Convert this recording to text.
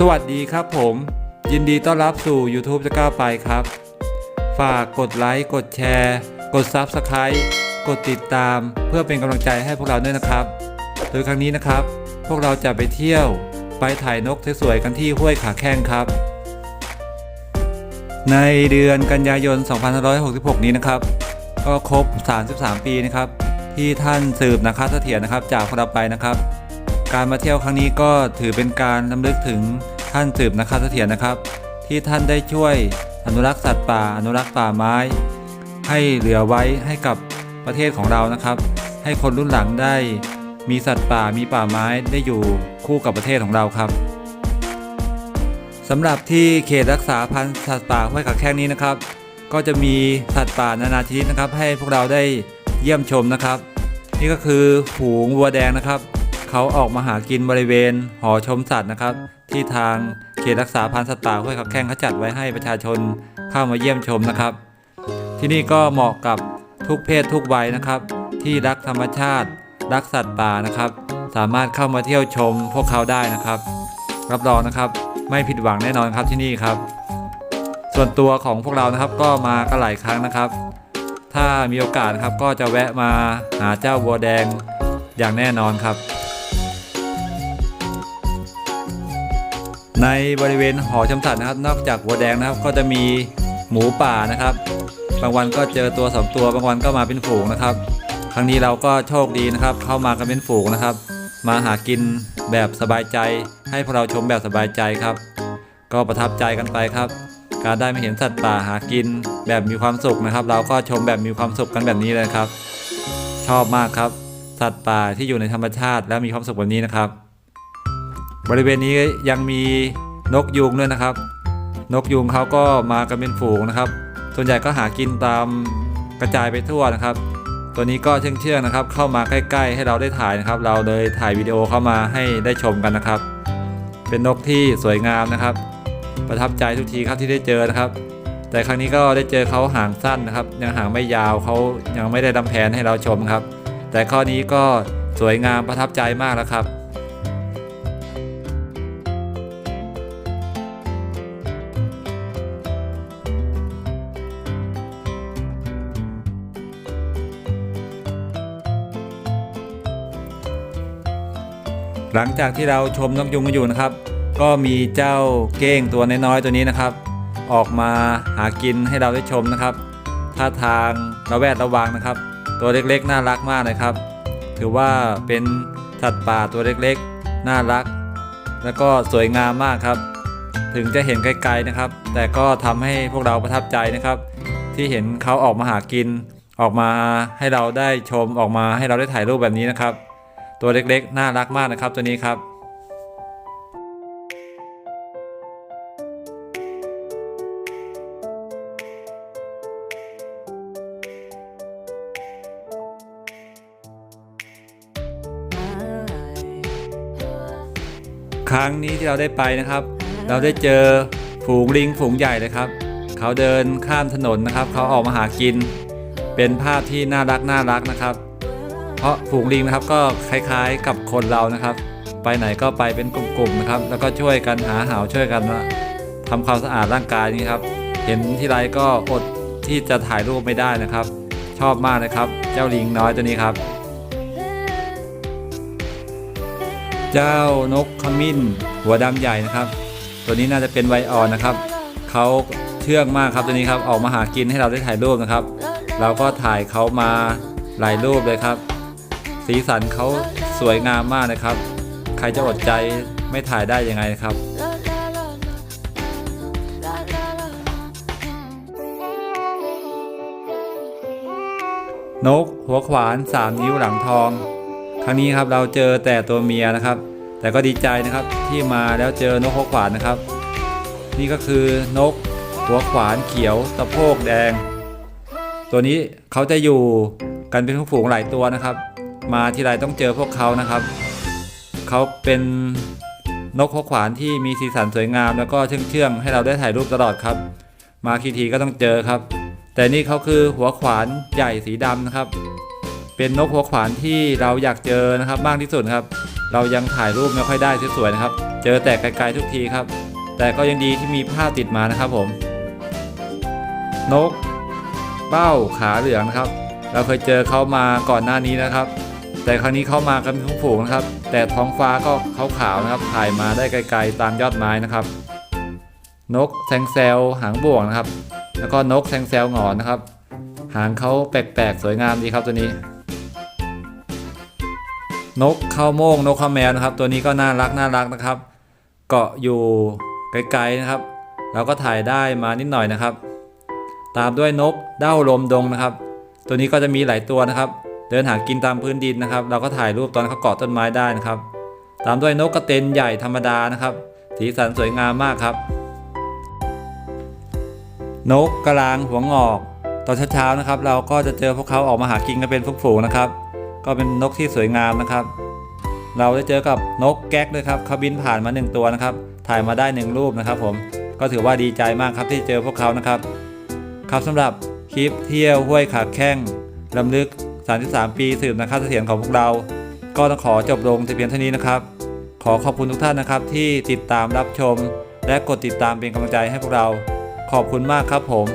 สวัสดีครับผม ยินดีต้อนรับสู่ YouTube จะก้าวไปครับ ฝากกดไลค์กดแชร์ กด Subscribe กดติดตามเพื่อเป็นกำลังใจให้พวกเราด้วยนะครับ โดยครั้งนี้นะครับ พวกเราจะไปเที่ยวไปถ่ายนกสวยๆกันที่ห้วยขาแข้งครับ ในเดือนกันยายน 2566 นี้นะครับ ก็ครบ 33 ปีนะครับ ที่ท่านสืบนะครับเสถียรนะครับ จากพวกเราไปนะครับ การมาเที่ยวครั้งนี้ก็ถือเป็นการนำลึกถึงท่านสืบนะครับเสถียรนะครับ ที่ท่านได้ช่วยอนุรักษ์สัตว์ป่า อนุรักษ์ป่าไม้ ให้เหลือไว้ให้กับประเทศของเรานะครับ ให้คนรุ่นหลังได้มีสัตว์ป่ามีป่าไม้ได้อยู่คู่กับประเทศของเราครับสำหรับที่เขตรักษาพันธุ์สัตว์ป่าห้วยขาแข้งนี้นะครับ ก็จะมีสัตว์ป่านานาชนิดนะครับ ให้พวกเราได้เยี่ยมชมนะครับ นี่ก็คือฝูงวัวแดงนะครับ เขาออกมาหากินบริเวณ หอชมสัตว์นะครับ ที่ทางเขตรักษาพันธุ์สัตว์ป่าห้วยขาแข้งเขาจัดไว้ให้ประชาชนเข้ามาเยี่ยมชมนะครับ ที่นี่ก็เหมาะกับทุกเพศทุกวัยนะครับ ที่รักธรรมชาติ รักสัตว์ป่านะครับ สามารถเข้ามาเที่ยวชมพวกเขาได้นะครับ รับรองนะครับ ไม่ผิดหวังแน่นอนครับที่นี่ครับ ส่วนตัวของพวกเรานะครับก็มากันหลายครั้งนะครับ ถ้ามีโอกาสนะครับก็จะแวะมาหาเจ้าวัวแดงอย่างแน่นอนครับ ในบริเวณหอชมสัตว์นะครับ นอกจากวัวแดงนะครับ ก็จะมีหมูป่านะครับ บางวันก็เจอตัวสองตัว บางวันก็มาเป็นฝูงนะครับ ครั้งนี้เราก็โชคดีนะครับ เข้ามากันเป็นฝูงนะครับ มาหากินแบบสบายใจ ให้พวกเราชมแบบสบายใจครับ ก็ประทับใจกันไปครับ การได้มาเห็นสัตว์ป่าหากินแบบมีความสุขนะครับ เราก็ชมแบบมีความสุขกันแบบนี้เลยครับ ชอบมากครับ สัตว์ป่าที่อยู่ในธรรมชาติ และมีความสุขแบบนี้นะครับ บริเวณนี้ยังมีนกยูงด้วยนะครับ นกยูงเขาก็มากันเป็นฝูงนะครับ ส่วนใหญ่ก็หากินตามกระจายไปทั่วนะครับ ตัวนี้ก็เชื่องเชื่องนะครับ เข้ามาใกล้ ๆ ให้เราได้ถ่ายนะครับ เราเลยถ่ายวิดีโอเข้ามาให้ได้ชมกันนะครับ เป็นนกที่สวยงามนะครับ ประทับใจทุกทีครับที่ได้เจอนะครับ แต่ครั้งนี้ก็ได้เจอเขาหางสั้นนะครับ ยังหางไม่ยาวเขายังไม่ได้ดำแผนให้เราชมครับ แต่ข้อนี้ก็สวยงามประทับใจมากแล้วครับ หลังจากที่เราชมนกยุงกันอยู่นะครับ ก็มีเจ้าเก้งตัวน้อยๆตัวนี้นะครับ ออกมาหากินให้เราได้ชมนะครับท่าทางระแวดระวังนะครับ ตัวเล็กๆ น่ารักมากนะครับ ถือว่าเป็นสัตว์ป่าตัวเล็กๆ น่ารัก แล้วก็สวยงามมากครับ ถึงจะเห็นไกลๆนะครับ แต่ก็ทำให้พวกเราประทับใจนะครับ ที่เห็นเขาออกมาหากิน ออกมาให้เราได้ชมออกมาให้เราได้ถ่ายรูปแบบนี้นะครับ ตัวเล็กๆ น่ารักมากนะครับตัวนี้ครับครั้งนี้ที่เราได้ไปนะครับ เราได้เจอฝูงลิงฝูงใหญ่เลยครับ เขาเดินข้ามถนนนะครับ เขาออกมาหากิน เป็นภาพที่น่ารักน่ารักนะครับ เพราะฝูงลิงนะครับก็คล้ายๆกับคนเรานะครับ ไปไหนก็ไปเป็นกลุ่มๆนะครับ แล้วก็ช่วยกันหาหาวช่วยกันนะทำความสะอาดร่างกายนี่ครับ เห็นที่ไรก็อดที่จะถ่ายรูปไม่ได้นะครับ ชอบมากเลยครับ เจ้าลิงน้อยตัวนี้ครับ เจ้านกขมิ้น หัวดำใหญ่นะครับ ตัวนี้น่าจะเป็นไวออนนะครับเขาเชื่องมากครับตัวนี้ครับออกมาหากินให้เราได้ถ่ายรูปนะครับ เราก็ถ่ายเขามาหลายรูปเลยครับ สีสันเขาสวยงามมากนะครับ ใครจะอดใจไม่ถ่ายได้ยังไงครับนกหัวขวาน 3 นิ้วหลังทอง ครั้งนี้ครับเราเจอแต่ตัวเมียนะครับ แต่ก็ดีใจนะครับที่มาแล้วเจอนกหัวขวานนะครับ นี่ก็คือนกหัวขวานเขียวตะโพกแดง ตัวนี้เขาจะอยู่กันเป็นฝูงหลายตัวนะครับ มาทีไรต้องเจอพวกเขานะครับ เขาเป็นนกหัวขวานที่มีสีสันสวยงาม แล้วก็เชื่องๆให้เราได้ถ่ายรูปตลอดครับ มาคีทีก็ต้องเจอครับ แต่นี่เขาคือหัวขวานใหญ่สีดำนะครับ เป็นนกหัวขวานที่เราอยากเจอนะครับมากที่สุดครับ เรายังถ่ายรูปไม่ค่อยได้สวยๆนะครับ เจอแต่ไกลๆทุกทีครับ แต่ก็ยังดีที่มีภาพติดมานะครับผม นก เป้าขาเหลืองนะครับ เราเคยเจอเขามาก่อนหน้านี้นะครับ แต่ครั้งนี้เขามากันเป็นฝูงนะครับ แต่ท้องฟ้าก็ขาวๆนะครับ ถ่ายมาได้ไกลๆตามยอดไม้นะครับ นกแซงแซวหางบ่วงนะครับ แล้วก็นกแซงแซวหงอนนะครับ หางเขาแปลกๆ สวยงามดีครับตัวนี้ นกข้าวโม่งนกข้าวแมวนะครับ ตัวนี้ก็น่ารักน่ารักนะครับ เกาะอยู่ไกลๆนะครับ เราก็ถ่ายได้มานิดหน่อยนะครับ ตามด้วยนกเด้าลมดงนะครับ ตัวนี้ก็จะมีหลายตัวนะครับ เดินหากินตามพื้นดินนะครับ เราก็ถ่ายรูปตอนเขาเกาะต้นไม้ได้นะครับ ตามด้วยนกกระเต็นใหญ่ธรรมดานะครับ สีสันสวยงามมากครับ นกกระลางหัวงอก ตอนเช้าๆนะครับ เราก็จะเจอพวกเขาออกมาหากินกันเป็นฝูงๆนะครับ ก็เป็นนกที่สวยงามนะครับ เราได้เจอกับนกแก๊กด้วยครับเขาบินผ่านมาหนึ่งตัวนะครับ ถ่ายมาได้หนึ่งรูปนะครับผมก็ถือว่าดีใจมากครับที่เจอพวกเขานะครับ ครับสำหรับคลิปเที่ยวห้วยขาแข้งลำลึก 33 ปีสืบนะครับเสถียรของพวกเรา ก็ต้องขอจบลงแต่เพียงเท่านี้นะครับ ขอขอบคุณทุกท่านนะครับ ที่ติดตามรับชม และกดติดตามเป็นกำลังใจให้พวกเรา ขอบคุณมากครับผม